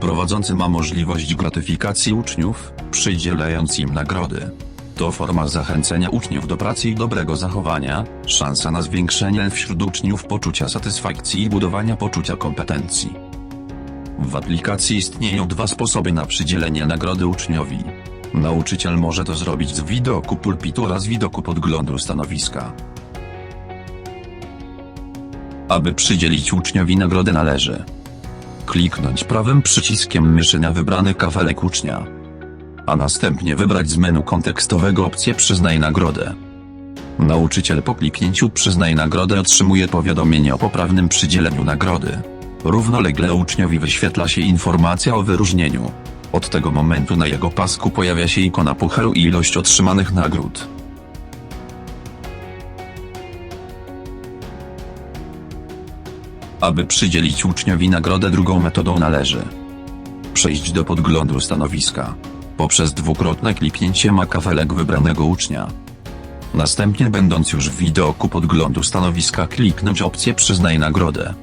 Prowadzący ma możliwość gratyfikacji uczniów, przydzielając im nagrody. To forma zachęcenia uczniów do pracy i dobrego zachowania, szansa na zwiększenie wśród uczniów poczucia satysfakcji i budowania poczucia kompetencji. W aplikacji istnieją dwa sposoby na przydzielenie nagrody uczniowi. Nauczyciel może to zrobić z widoku pulpitu oraz widoku podglądu stanowiska. Aby przydzielić uczniowi nagrodę należy kliknąć prawym przyciskiem myszy na wybrany kafelek ucznia, a następnie wybrać z menu kontekstowego opcję Przyznaj nagrodę. Nauczyciel po kliknięciu Przyznaj nagrodę otrzymuje powiadomienie o poprawnym przydzieleniu nagrody. Równolegle uczniowi wyświetla się informacja o wyróżnieniu. Od tego momentu na jego pasku pojawia się ikona pucharu i ilość otrzymanych nagród. Aby przydzielić uczniowi nagrodę drugą metodą należy przejść do podglądu stanowiska. Poprzez dwukrotne kliknięcie ma kafelek wybranego ucznia. Następnie będąc już w widoku podglądu stanowiska kliknąć opcję Przyznaj nagrodę.